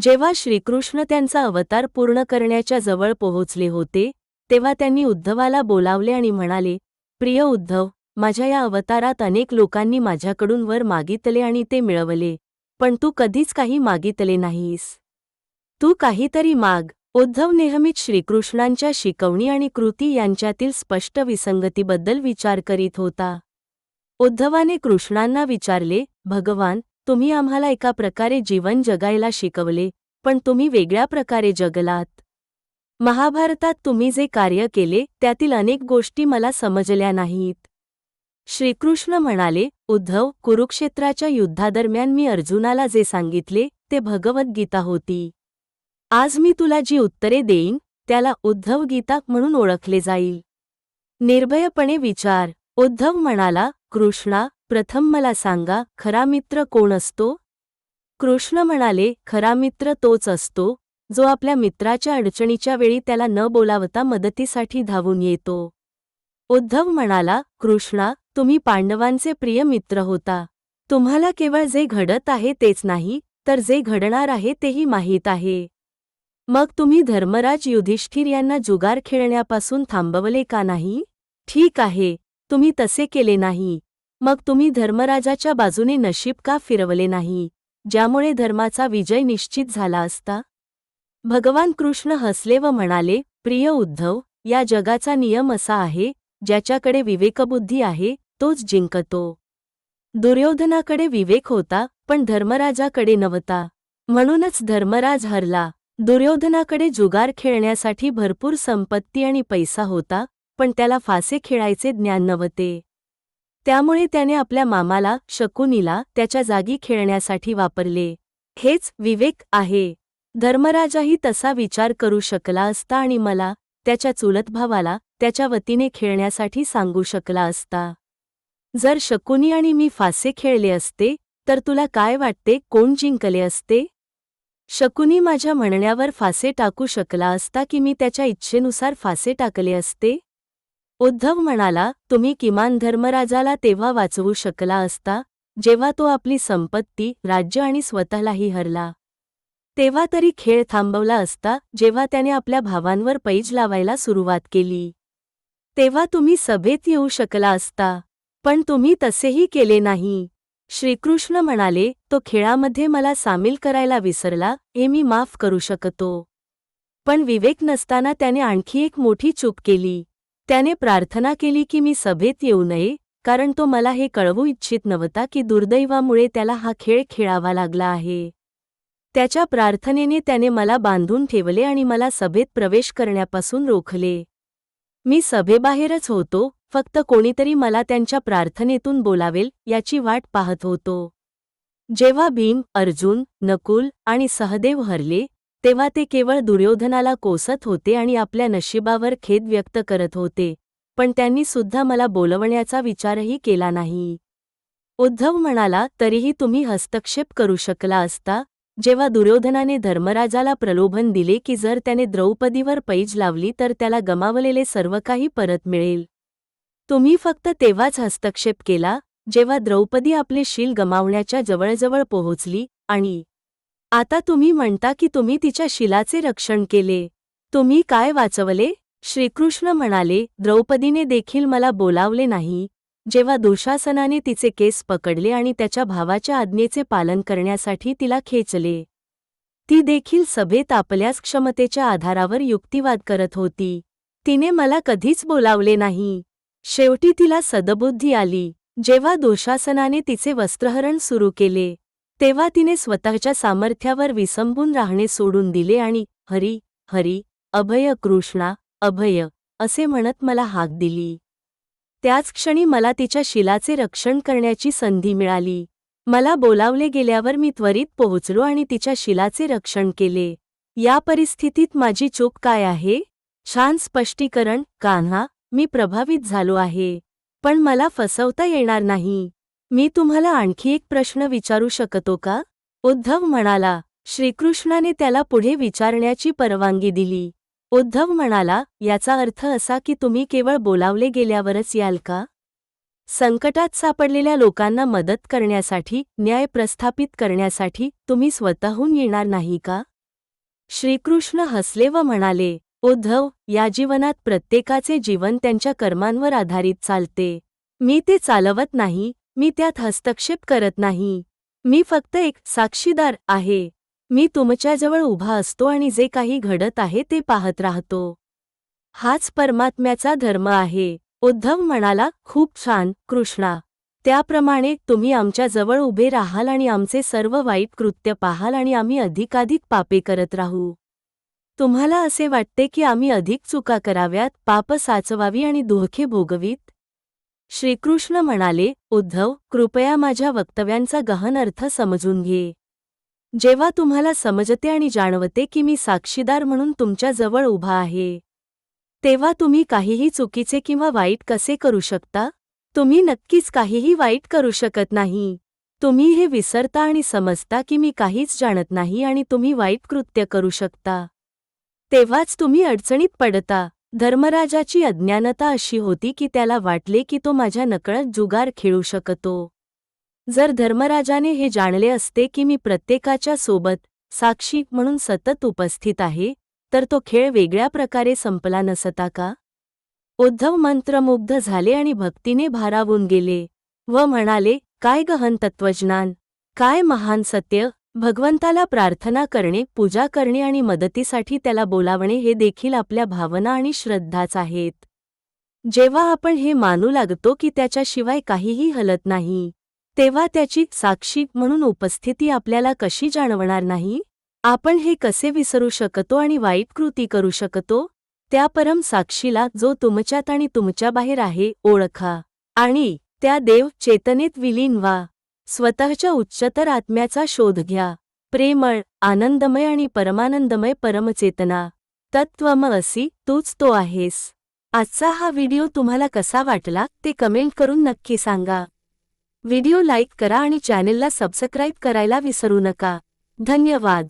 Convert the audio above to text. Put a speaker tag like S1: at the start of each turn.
S1: जेव्हा श्रीकृष्ण त्यांचा अवतार पूर्ण करण्याच्या जवळ पोहोचले होते तेव्हा त्यांनी उद्धवाला बोलावले आणि म्हणाले प्रिय उद्धव माझ्या या अवतारात अनेक लोकांनी माझ्याकडून वर मागितले आणि ते मिळवले पण तू कधीच काही मागितले नाहीस. तू काहीतरी माग. उद्धव नेहमीच श्रीकृष्णांच्या शिकवणी आणि कृती यांच्यातील स्पष्ट विसंगतीबद्दल विचार करीत होता. उद्धवाने कृष्णांना विचारले भगवान तुम्ही आम्हाला एका प्रकारे जीवन जगायला शिकवले पण तुम्ही वेगळ्या प्रकारे जगलात. महाभारतात तुम्ही जे कार्य केले त्यातील अनेक गोष्टी मला समजल्या नाहीत. श्रीकृष्ण म्हणाले उद्धव कुरुक्षेत्राच्या युद्धादरम्यान मी अर्जुनाला जे सांगितले ते भगवद्गीता होती. आज मी तुला जी उत्तरे देईन त्याला उद्धव गीता म्हणून ओळखले जाईल. निर्भयपणे विचार. उद्धव म्हणाला कृष्णा प्रथम मला सांगा खरा मित्र कोण असतो? कृष्ण म्हणाले खरा मित्र तोच असतो जो आपल्या मित्राच्या अडचणीच्या वेळी त्याला न बोलावता मदतीसाठी धावून येतो. उद्धव म्हणाला कृष्णा तुम्ही पांडवांचे प्रिय मित्र होता. तुम्हाला केवळ जे घडत आहे तेच नाही तर जे घडणार आहे तेही माहीत आहे. मग तुम्ही धर्मराज युधिष्ठिर यांना जुगार खेळण्यापासून थांबवले का नाही? ठीक आहे तुम्ही तसे केले नाही. मग तुम्ही धर्मराजाच्या बाजूने नशीब का फिरवले नाही ज्यामुळे धर्माचा विजय निश्चित झाला असता? भगवान कृष्ण हसले व म्हणाले प्रिय उद्धव या जगाचा नियम असा आहे ज्याच्याकडे विवेकबुद्धी आहे तोच जिंकतो. दुर्योधनाकडे विवेक होता पण धर्मराजाकडे नव्हता. म्हणूनच धर्मराज हरला. दुर्योधनाकडे जुगार खेळण्यासाठी भरपूर संपत्ती आणि पैसा होता पण त्याला फासे खेळायचे ज्ञान नव्हते. त्यामुळे त्याने आपल्या मामाला शकुनीला त्याच्या जागी खेळण्यासाठी वापरले. हेच विवेक आहे. धर्मराजाही तसा विचार करू शकला असता आणि मला त्याच्या चुलत भावाला त्याच्या वतीने खेळण्यासाठी सांगू शकला असता. जर शकुनी आणि मी फासे खेळले असते तर तुला काय वाटते? कोण जिंकले असते? शकुनी माझ्या म्हणण्यावर फासे टाकू शकला असता की मी त्याच्या इच्छेनुसार फासे टाकले असते? उद्धव म्हणाला तुम्ही किमान धर्मराजाला तेव्हा वाचवू शकला असता जेव्हा तो आपली संपत्ती राज्य आणि स्वतःलाही हरला. तेव्हा तरी खेळ थांबवला असता जेव्हा त्याने आपल्या भावांवर पैज लावायला सुरुवात केली. तेव्हा तुम्ही सभेत येऊ शकला असता पण तुम्ही तसेही केले नाही. श्रीकृष्ण म्हणाले तो खेळामध्ये मला सामील करायला विसरला हे मी माफ करू शकतो. पण विवेक नसताना त्याने आणखी एक मोठी चूक केली. त्याने प्रार्थना केली की मी सभेत येऊ नये कारण तो मला हे कळवू इच्छित नव्हता की दुर्दैवामुळे त्याला हा खेळ खेळावा लागला आहे. त्याच्या प्रार्थनेने त्याने मला बांधून ठेवले आणि मला सभेत प्रवेश करण्यापासून रोखले. मी सभेबाहेरच होतो फक्त कोणीतरी मला त्यांच्या प्रार्थनेतून बोलावेल याची वाट पाहत होतो. जेव्हा भीम अर्जुन नकुल आणि सहदेव हरले तेव्हा ते केवळ दुर्योधनाला कोसत होते आणि आपल्या नशिबावर खेद व्यक्त करत होते. पण त्यांनी सुद्धा मला बोलवण्याचा विचारही केला नाही. उद्धव म्हणाला तरीही तुम्ही हस्तक्षेप करू शकला असता जेव्हा दुर्योधनाने धर्मराजाला प्रलोभन दिले की जर त्याने द्रौपदीवर पैज लावली तर त्याला गमावलेले सर्व काही परत मिळेल. तुम्ही फक्त तेव्हाच हस्तक्षेप केला जेव्हा द्रौपदी आपले शील गमावण्याच्या जवळजवळ पोहोचली आणि आता तुम्ही म्हणता की तुम्ही तिच्या शिलाचे रक्षण केले. तुम्ही काय वाचवले? श्रीकृष्ण म्हणाले द्रौपदीने देखील मला बोलावले नाही. जेव्हा दुशासनाने तिचे केस पकडले आणि त्याच्या भावाच्या आज्ञेचे पालन करण्यासाठी तिला खेचले. ती देखील सभेत आपल्याच क्षमतेच्या आधारावर युक्तिवाद करत होती. तिने मला कधीच बोलावले नाही. शेवटी तिला सदबुद्धी आली. जेव्हा दुशासनाने तिचे वस्त्रहरण सुरू केले तेव्हा तिने स्वतःच्या सामर्थ्यावर विसंबून राहणे सोडून दिले आणि हरी हरी अभय कृष्णा अभय असे म्हणत मला हाक दिली. त्याच क्षणी मला तिच्या शिलाचे रक्षण करण्याची संधी मिळाली. मला बोलावले गेल्यावर मी त्वरित पोहोचलो आणि तिच्या शिलाचे रक्षण केले. या परिस्थितीत माझी चूक काय आहे? छान स्पष्टीकरण कान्हा मी प्रभावित झालो आहे. पण मला फसवता येणार नाही. मी तुम्हाला आणखी एक प्रश्न विचारू शकतो का? उद्धव म्हणाला श्रीकृष्णाने त्याला पुढे विचारण्याची परवानगी दिली. उद्धव म्हणाला याचा अर्थ असा की तुम्ही केवळ बोलावले गेल्यावरच याल का? संकटात सापडलेल्या लोकांना मदत करण्यासाठी न्याय प्रस्थापित करण्यासाठी तुम्ही स्वतःहून येणार नाही का? श्रीकृष्ण हसले व म्हणाले उद्धव या जीवनात प्रत्येकाचे जीवन त्यांच्या कर्मांवर आधारित चालते. मी ते चालवत नाही मी त्यात हस्तक्षेप करत नाही. मी फक्त एक साक्षीदार आहे. मी तुमच्याजवळ उभा असतो आणि जे काही घडत आहे ते पाहत राहतो. हाच परमात्म्याचा धर्म आहे. उद्धव म्हणाला खूप छान कृष्णा. त्याप्रमाणे तुम्ही आमच्याजवळ उभे राहाल आणि आमचे सर्व वाईट कृत्य पाहाल आणि आम्ही अधिकाधिक पापे करत राहू. तुम्हाला असे वाटते की आम्ही अधिक चुका कराव्यात पाप साचवावी आणि दुःखे भोगवीत? श्रीकृष्ण म्हणाले उद्धव कृपया माझ्या वक्तव्यांचा गहन अर्थ समजून घे. जेव्हा तुम्हाला समजते आणि जाणवते की मी साक्षीदार म्हणून तुमच्याजवळ उभा आहे तेव्हा तुम्ही काहीही चुकीचे किंवा वाईट कसे करू शकता? तुम्ही नक्कीच काहीही वाईट करू शकत नाही. तुम्ही हे विसरता आणि समजता की मी काहीच जाणत नाही आणि तुम्ही वाईट कृत्य करू शकता. तेव्हाच तुम्ही अडचणीत पडता. धर्मराजाची अज्ञानता अशी होती की त्याला वाटले की तो माझ्या नकळत जुगार खेळू शकतो. जर धर्मराजाने हे जाणले असते की मी प्रत्येकाच्या सोबत साक्षी म्हणून सतत उपस्थित आहे तर तो खेळ वेगळ्या प्रकारे संपला नसता का? उद्धव मंत्रमुग्ध झाले आणि भक्तीने भारावून गेले व म्हणाले काय गहन तत्वज्ञान काय महान सत्य? भगवंताला प्रार्थना करणे पूजा करणे आणि मदतीसाठी त्याला बोलावणे हे देखील आपल्या भावना आणि श्रद्धाच आहेत. जेव्हा आपण हे मानू लागतो की त्याच्याशिवाय काहीही हलत नाही तेव्हा त्याची साक्षी म्हणून उपस्थिती आपल्याला कशी जाणवणार नाही? आपण हे कसे विसरू शकतो आणि वाईट कृती करू शकतो? त्या परम साक्षीला जो तुमच्यात आणि तुमच्या बाहेर आहे ओळखा. आणि त्या देव चेतनेत विलीन व्हा. स्वतःच्या उच्चतर आत्म्याचा शोध घ्या. प्रेमळ आनंदमय आणि परमानंदमय परमचेतना. तत्वम असी तूच तो आहेस. आजचा हा व्हिडिओ तुम्हाला कसा वाटला ते कमेंट करून नक्की सांगा. व्हिडिओ लाईक करा आणि चॅनेलला सबस्क्राईब करायला विसरू नका. धन्यवाद.